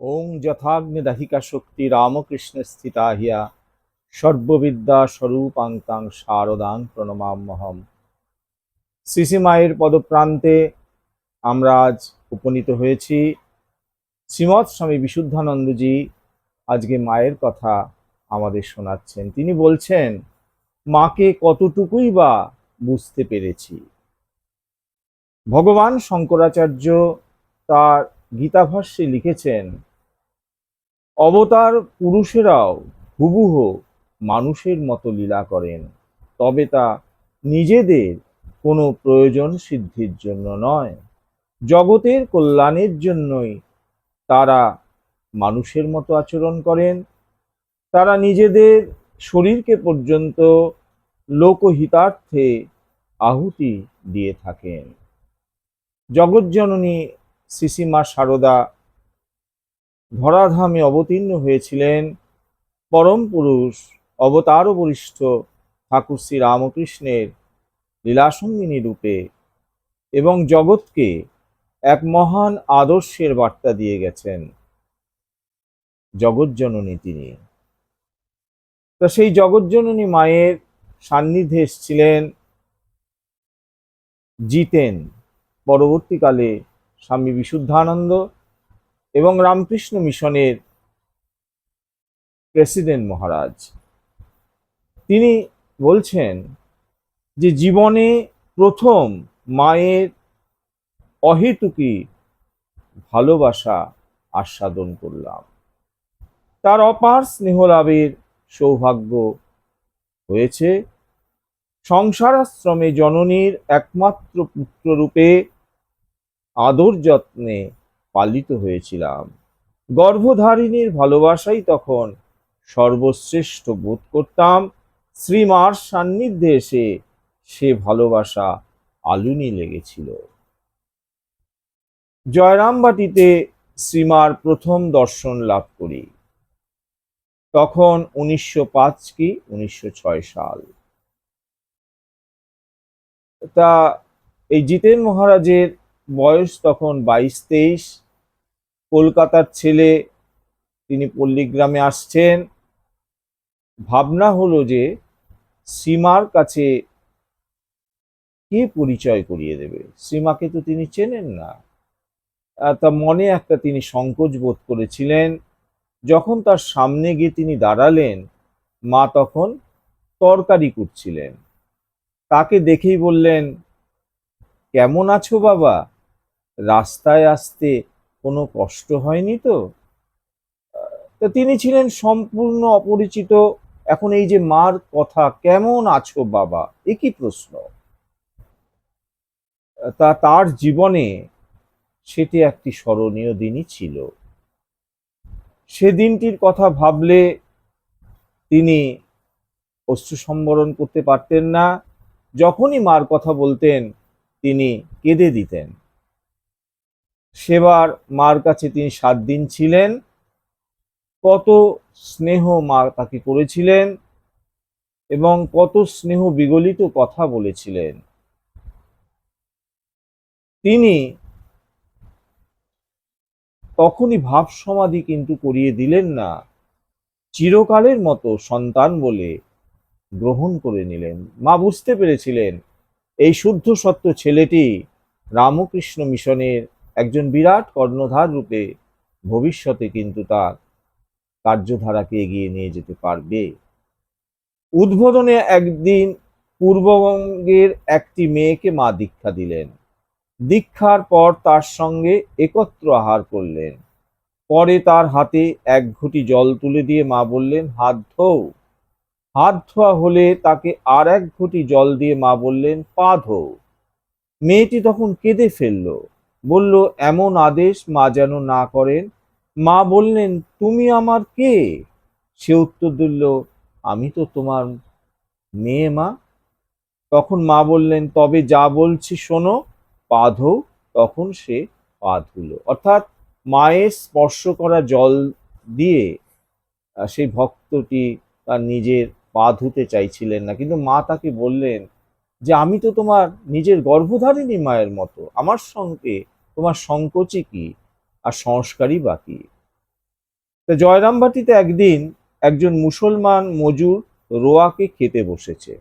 ওং যথাগ্নিদাহিকা শক্তি রামকৃষ্ণ স্থিতা হিয়া। সর্ববিদ্যা স্বরূপাঙ্কাং শারদাং প্রণমাম্যহম। শ্রী মায়ের পদপ্রান্তে আমরা আজ উপনীত হয়েছি। শ্রীমৎ স্বামী বিশুদ্ধানন্দজি আজকে মায়ের কথা আমাদের শোনাচ্ছেন। তিনি বলছেন, মাকে কতটুকুই বা বুঝতে পেরেছি? ভগবান শঙ্করাচার্য তার গীতাভাষ্যে লিখেছেন, অবতার পুরুষেরাও হুবুহ মানুষের মতো লীলা করেন, তবে তা নিজেদের কোনো প্রয়োজন সিদ্ধির জন্য নয়। জগতের কল্যাণের জন্যই তারা মানুষের মতো আচরণ করেন। তারা নিজেদের শরীরকে পর্যন্ত লোকহিতার্থে আহুতি দিয়ে থাকেন। জগজ্জননী শ্রীসীমা সারদা ধরাধামে অবতীর্ণ হয়েছিলেন পরম পুরুষ অবতার বরিষ্ঠ ঠাকুর শ্রী রামকৃষ্ণের লীলাসঙ্গিনী রূপে এবং জগৎকে এক মহান আদর্শের বার্তা দিয়ে গেছেন জগজ্জননী তিনি। তো সেই জগজ্জননী মায়ের সান্নিধ্যে এসছিলেন জিতেন। পরবর্তীকালে স্বামী বিশুদ্ধানন্দ এবং রামকৃষ্ণ মিশনের প্রেসিডেন্ট মহারাজ। তিনি বলছেন যে জীবনে প্রথম মায়ের অহেতুকি ভালোবাসা আস্বাদন করলাম। তার অপার স্নেহ লাভের সৌভাগ্য হয়েছে। সংসারাশ্রমে জননীর একমাত্র পুত্ররূপে আদর যত্নে পালিত হয়েছিলাম। গর্ভধারিণীর ভালোবাসাই তখন সর্বশ্রেষ্ঠ বোধ করতাম। শ্রীমার সান্নিধ্যে এসে সে ভালোবাসা আলুনি লেগেছিল। জয়রামবাটিতে শ্রীমার প্রথম দর্শন লাভ করি। তখন উনিশশো পাঁচ কি উনিশশো ছয় সাল। তা এই জিতেন মহারাজের বয়স তখন বাইশ, তেইশ। কলকাতার ছেলে, তিনি পল্লীগ্রামে আসছেন। ভাবনা হলো যে সীমার কাছে কে পরিচয় করিয়ে দেবে? সীমাকে তো তিনি চেনেন না। তা মনে একটা তিনি সংকোচ বোধ করেছিলেন। যখন তার সামনে গিয়ে তিনি দাঁড়ালেন, মা তখন তরকারি করছিলেন। তাকে দেখেই বললেন, কেমন আছো বাবা? রাস্তায় আসতে কোনো কষ্ট হয়নি তো? তিনি ছিলেন সম্পূর্ণ অপরিচিত। এখন এই যে মার কথা, কেমন আছো বাবা? একই প্রশ্ন? তা তার জীবনে সেটি একটি স্মরণীয় দিনই ছিল। সে দিনটির কথা ভাবলে তিনি অশ্রু সম্বরণ করতে পারতেন না। যখনই মার কথা বলতেন, তিনি কেঁদে দিতেন। সেবার মার কাছে তিনি সাত দিন ছিলেন। কত স্নেহ মা তাকে করেছিলেন এবং কত স্নেহ বিগলিত কথা বলেছিলেন। তিনি তখনই ভাব সমাধি কিন্তু করিয়ে দিলেন না। চিরকালের মতো সন্তান বলে গ্রহণ করে নিলেন। মা বুঝতে পেরেছিলেন, এই শুদ্ধ সত্য ছেলেটি রামকৃষ্ণ মিশনের একজন বিরাট কর্ণধার রূপে ভবিষ্যতে কিন্তু তার কার্যধারাকে এগিয়ে নিয়ে যেতে পারবে। উদ্বোধনে একদিন পূর্ববঙ্গের একটি মেয়েকে মা দীক্ষা দিলেন। দীক্ষার পর তার সঙ্গে একত্র আহার করলেন। পরে তার হাতে এক ঘুটি জল তুলে দিয়ে মা বললেন, হাত ধোও। হাত ধোয়া হলে তাকে আর এক ঘুটি জল দিয়ে মা বললেন, পা ধোও। মেয়েটি তখন কেঁদে ফেলল। বলল, এমন আদেশ মা যেন না করেন। মা বললেন, তুমি আমার কে? সে উত্তর দিল, আমি তো তোমার মেয়ে মা। তখন মা বললেন, তবে যা বলছি শোনো, পা ধোও। তখন সে পা ধুলো। অর্থাৎ মায়ের স্পর্শ করা জল দিয়ে সেই ভক্তটি তার নিজের পা ধুতে চাইছিলেন না। কিন্তু মা তাকে বললেন যে, আমি তো তোমার নিজের গর্ভধারিণী মায়ের মতো। আমার সঙ্গে তোমার সংকোচই কি আর সংস্কারই বাকি তা জয়রামবাটিতে একদিন একজন মুসলমান মজুর রোয়াকে খেতে বসেছে।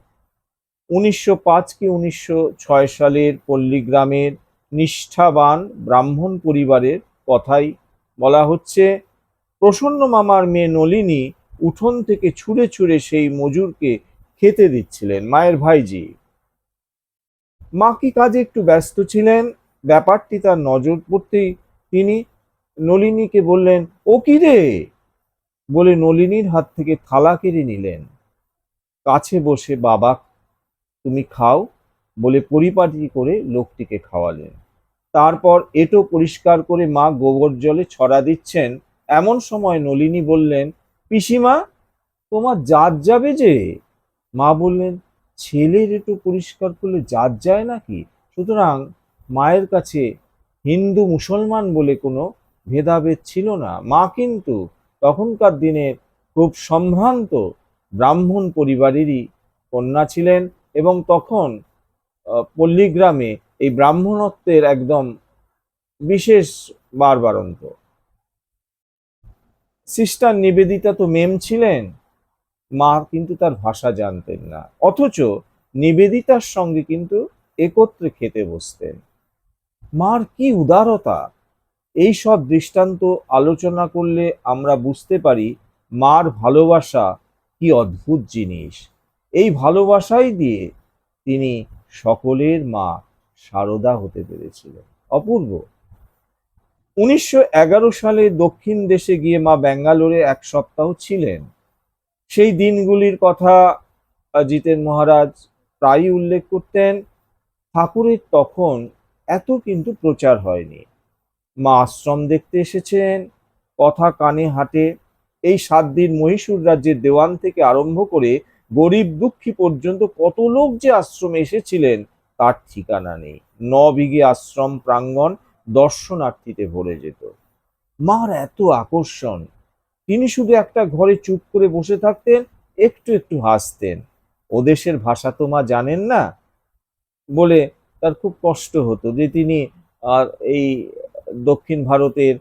উনিশশো পাঁচ কি উনিশশো ছয় সালের পল্লীগ্রামের নিষ্ঠাবান ব্রাহ্মণ পরিবারের কথাই বলা হচ্ছে, প্রসন্ন মামার মেয়ে নলিনী উঠোন থেকে ছুঁড়ে ছুঁড়ে সেই মজুরকে খেতে দিচ্ছিলেন। মায়ের ভাইজি, মা কি কাজে একটু ব্যস্ত ছিলেন? ব্যাপারটি তার নজর পড়তেই তিনি নলিনীকে বললেন, ও কি রে? বলে নলিনীর হাত থেকে থালা কেড়ে নিলেন। কাছে বসে বাবা, তুমি খাও, বলে পরিপাটি করে লোকটিকে খাওয়ালেন। তারপর এটো পরিষ্কার করে মা গোবর জলে ছড়া দিচ্ছেন। এমন সময় নলিনী বললেন, পিসিমা, তোমার জাত যাবে যে? মা বললেন, ছেলের এটো পরিষ্কার করলে জাত যায় নাকি? সুতরাং মায়ের কাছে হিন্দু মুসলমান বলে কোনো ভেদাভেদ ছিল না। মা কিন্তু তখনকার দিনের খুব সম্ভ্রান্ত ব্রাহ্মণ পরিবারেরই কন্যা ছিলেন এবং তখন পল্লীগ্রামে এই ব্রাহ্মণত্বের একদম বিশেষ বারবারন্ত সিস্টার নিবেদিতা তো মেম ছিলেন, মা কিন্তু তার ভাষা জানতেন না। অথচ নিবেদিতার সঙ্গে কিন্তু একত্রে খেতে বসতেন। মার কি উদারতা? এই সব দৃষ্টান্ত আলোচনা করলে আমরা বুঝতে পারি মার ভালোবাসা কি অদ্ভুত জিনিস। এই ভালোবাসাই দিয়ে তিনি সকলের মা সারদা হতে পেরেছিলেন। অপূর্ব। উনিশশো এগারো সালে দক্ষিণ দেশে গিয়ে মা ব্যাঙ্গালোরে এক সপ্তাহ ছিলেন। সেই দিনগুলির কথা জিতেন মহারাজ প্রায়ই উল্লেখ করতেন। ঠাকুরের তখন এত কিন্তু প্রচার হয়নি। মা আশ্রম দেখতে এসেছেন, কথা কানে হাটে। এই সাত দিন মহীশূর রাজ্যের দেওয়ান থেকে আরম্ভ করে গরিব দুঃখী পর্যন্ত কত লোক যে আশ্রমে এসেছিলেন, তার ঠিকানা নেই। ন বিঘে আশ্রম প্রাঙ্গণ দর্শনার্থীতে ভরে যেত। মার এত আকর্ষণ। তিনি শুধু একটা ঘরে চুপ করে বসে থাকতেন, একটু একটু হাসতেন। ও দেশের ভাষা তো মা জানেন না। বলে তার খুব কষ্ট হতো যে তিনি, আর এই দক্ষিণ ভারতের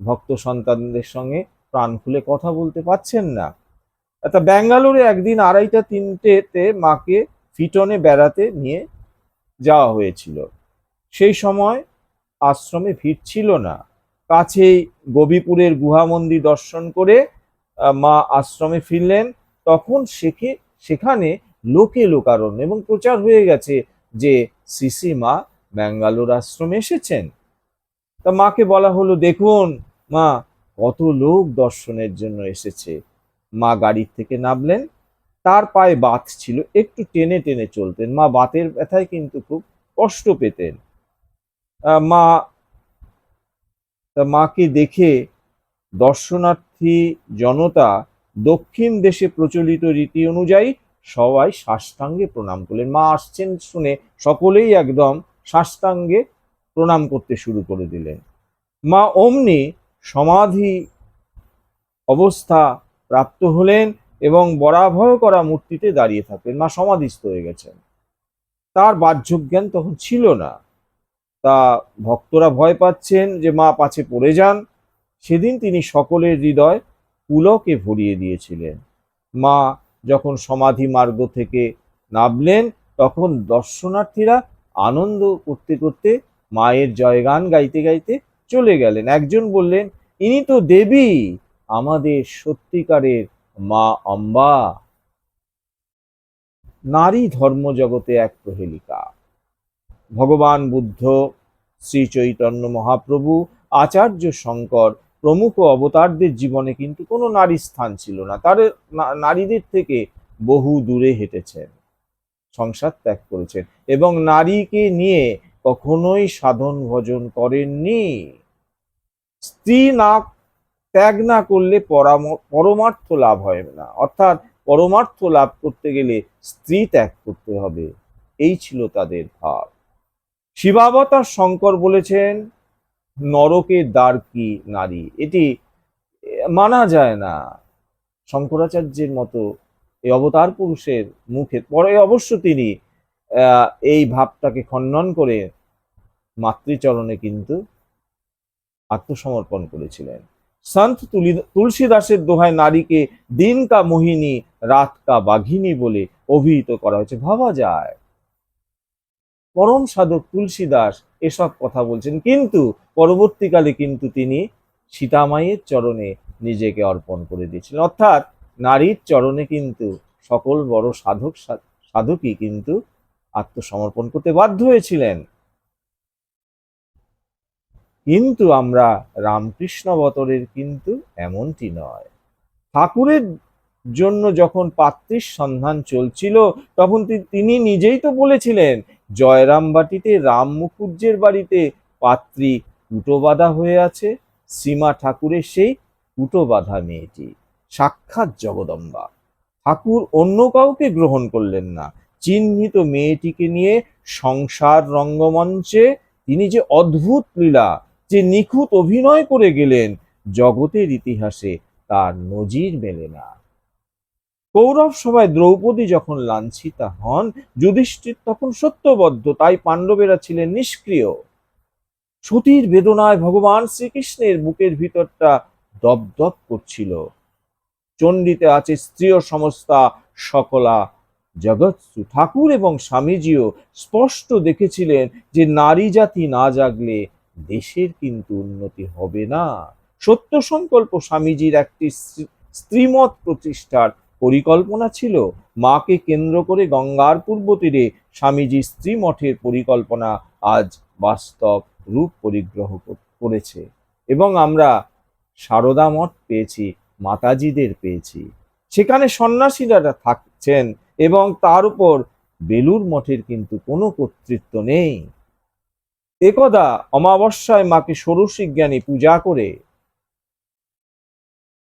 ভক্ত সন্তানদের সঙ্গে প্রাণ খুলে কথা বলতে পারছেন না। তা ব্যাঙ্গালোরে একদিন আড়াইটা তিনটেতে মাকে ফিটনে বেড়াতে নিয়ে যাওয়া হয়েছিল। সেই সময় আশ্রমে ভিড় ছিল না। কাছেই গোবিপুরের গুহা মন্দির দর্শন করে মা আশ্রমে ফিরলেন। তখন সেখে, সেখানে লোকে লোকারণ্য এবং প্রচার হয়ে গেছে। যে সিসি মা ব্যাঙ্গালোর আশ্রমে এসেছেন। তা মাকে বলা হলো, দেখুন, মা, কত লোক দর্শনের জন্য এসেছে। মা গাড়ির থেকে নামলেন। তার পায়ে বাত ছিল, একটু টেনে টেনে চলতেন। মা বাতের ব্যথায় কিন্তু খুব কষ্ট পেতেন। মা, তা মাকে দেখে দর্শনার্থী জনতা দক্ষিণ দেশে প্রচলিত রীতি অনুযায়ী সবাই সাষ্টাঙ্গে প্রণাম করলেন। মা আসছেন শুনে সকলেই একদম সাষ্টাঙ্গে প্রণাম করতে শুরু করে দিলেন। মা অমনি সমাধি অবস্থা প্রাপ্ত হলেন এবং বরাভয় করা মূর্তিতে দাঁড়িয়ে থাকলেন। মা সমাধিস্থ হয়ে গেছেন। তার বাহ্যজ্ঞান তখন ছিল না। তা ভক্তরা ভয় পাচ্ছেন যে মা পাছে পড়ে যান। সেদিন তিনি সকলের হৃদয় পুলকে ভরিয়ে দিয়েছিলেন। মা যখন সমাধি মার্গ থেকে নামলেন, তখন দর্শনার্থীরা আনন্দ করতে করতে মায়ের জয়গান গাইতে গাইতে চলে গেলেন। একজন বললেন, ইনি তো দেবী, আমাদের সত্যিকারের মা অম্বা। নারী ধর্ম জগতে এক প্রহেলিকা। ভগবান বুদ্ধ, শ্রী চৈতন্য মহাপ্রভু, আচার্য শঙ্কর প্রমুখ অবতারদের জীবনে কিন্তু কোনো নারী স্থান ছিল না। তার নারীদের থেকে বহু দূরে হেঁটেছেন, সংসার ত্যাগ করেছেন এবং নারীকে নিয়ে কখনোই সাধন ভজন করেননি। স্ত্রী না, ত্যাগ না করলে পরাম- পরমার্থ লাভ হয় না। অর্থাৎ পরমার্থ লাভ করতে গেলে স্ত্রী ত্যাগ করতে হবে। এই ছিল তাদের ভাব। শিবাবতার শঙ্কর বলেছেন নরকের দ্বার কি নারী? এটি মানা যায় না। শঙ্করাচার্যের মতো এই অবতার পুরুষের মুখে পরে অবশ্য তিনি এই ভাবটাকে খণ্ডন করে মাতৃচরণে কিন্তু আত্মসমর্পণ করেছিলেন। সন্ত তুলি- তুলসীদাসের দোহায় নারীকে দিন কা মোহিনী রাত কা বাঘিনী বলে অভিহিত করা হয়েছে। ভাবা যায়। পরম সাধক তুলসীদাস এসব কথা বলছেন। কিন্তু পরবর্তীকালে কিন্তু তিনি সীতামায়ের চরণে নিজেকে অর্পণ করে দিয়েছিলেন। অর্থাৎ নারীর চরণে কিন্তু সকল বড় সাধক সাধকই কিন্তু আত্মসমর্পণ করতে বাধ্য হয়েছিলেন। কিন্তু আমরা রামকৃষ্ণ বতরের কিন্তু এমনটি নয়। ঠাকুরের জন্য যখন পাত্রীর সন্ধান চলছিল, তখন তিনি নিজেই তো বলেছিলেন জয়রামবাটিতে রাম মুখুজ্জের বাড়িতে পাত্রী কুটো বাঁধা হয়ে আছে। সীমা ঠাকুরের সেই কুটো বাঁধা মেয়েটি। সাক্ষাৎ জগদম্বা। ঠাকুর অন্য কাউকে গ্রহণ করলেন না। চিহ্নিত মেয়েটিকে নিয়ে সংসার রঙ্গমঞ্চে তিনি যে অদ্ভুত লীলা, যে নিখুঁত অভিনয় করে গেলেন, জগতের ইতিহাসে তার নজির মেলে না। কৌরব সভায় দ্রৌপদী যখন লাঞ্ছিতা হন, যুধিষ্ঠির তখন সত্যবদ্ধ, তাই পাণ্ডবেরা ছিলেন নিষ্ক্রিয়। সতীর বেদনায় ভগবান শ্রীকৃষ্ণের বুকের ভিতরটা দপদপ করছিল। চণ্ডীতে আছে স্ত্রীয় সমস্তা, সকলা জগৎসু। ঠাকুর এবং স্বামীজিও স্পষ্ট দেখেছিলেন যে নারী জাতি না জাগলে দেশের কিন্তু উন্নতি হবে না। সত্য সংকল্প স্বামীজির একটি স্ত্রীমত প্রতিষ্ঠার পরিকল্পনা ছিল। মাকে কেন্দ্র করে গঙ্গার পূর্ব তীরে স্বামীজি স্ত্রী মঠের পরিকল্পনা আজ বাস্তব রূপ পরিগ্রহ করেছে। এবং আমরা সারদা মঠ পেয়েছি, মাতাজিদের পেয়েছি। সেখানে সন্ন্যাসীরা থাকছেন এবং তার উপর বেলুর মঠের কিন্তু কোনো কর্তৃত্ব নেই। একদা অমাবস্যায় মাকে ষোড়শী জ্ঞানী পূজা করে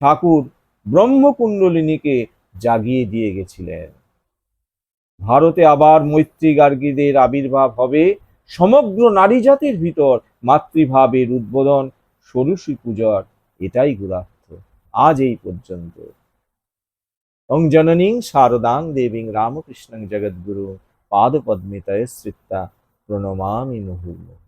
ঠাকুর ব্রহ্মকুণ্ডলিনীকে জাগিয়ে দিয়ে গেছিলেন। ভারতে আবার মৈত্রী গার্গীদের আবির্ভাব হবে। সমগ্র নারী জাতির ভিতর মাতৃভাবের উদ্বোধন ষোড়শী পূজার। এটাই গুরার্থ আজ এই পর্যন্ত। অং জননীং শারদাং দেবীং রামকৃষ্ণং জগদ্গুরু পাদপদ্মিতয় শ্রিত্তা প্রণমামি মুহুর্মুহু।